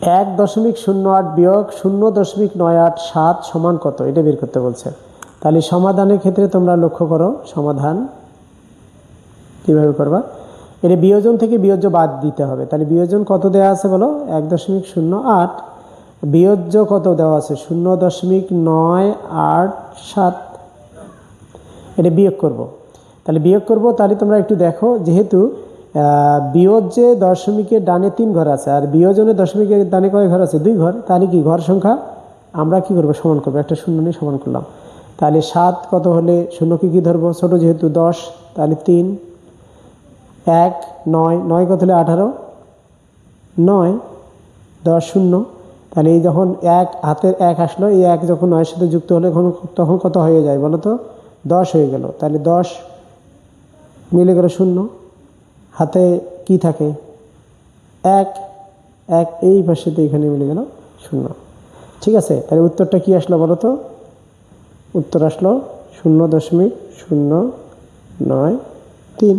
এক দশমিক শূন্য আট বিয়োগ শূন্য দশমিক নয় আট সাত সমান কত? এটা বের করতে বলছে। তাহলে সমাধানের ক্ষেত্রে তোমরা লক্ষ্য করো, সমাধান কীভাবে করবা? এটা বিয়োজন থেকে বিয়োজ্য বাদ দিতে হবে। তাহলে বিয়োজন কত দেওয়া আছে বলো? এক দশমিক শূন্য আট। বিয়োজ্য কত দেওয়া আছে? শূন্য দশমিক নয় আট সাত। এটা বিয়োগ করব। তাহলে বিয়োগ করব, তাহলে তোমরা একটু দেখো, যেহেতু আহ, বিয়োজ্যে দশমিকের ডানে তিন ঘর আছে আর বিয়োজনে দশমিকের ডানে কয় ঘর আছে? দুই ঘর। তাহলে কি ঘর সংখ্যা? আমরা কি করব? সমান করব। একটা শূন্য নিয়ে সমান করলাম। তাহলে সাত কত হলে শূন্যকে কি ধরবো? ছোট যেহেতু দশ তাহলে তিন। এক নয়। নয় কত হলে আঠারো? নয়। দশ শূন্য। তাহলে এই যখন এক হাতের এক আসলো এই এক যখন নয়ের সাথে যুক্ত হলে তখন কত হয়ে যায় বলো তো? দশ হয়ে গেল। তাহলে দশ মিলে গেল শূন্য। হাতে কি থাকে? এক এক, এই ভাষাতে এখানে মিলে গেল শূন্য। ঠিক আছে, তাহলে উত্তরটা কি আসলো বলো তো? উত্তর আসলো শূন্য দশমিক শূন্য নয় তিন।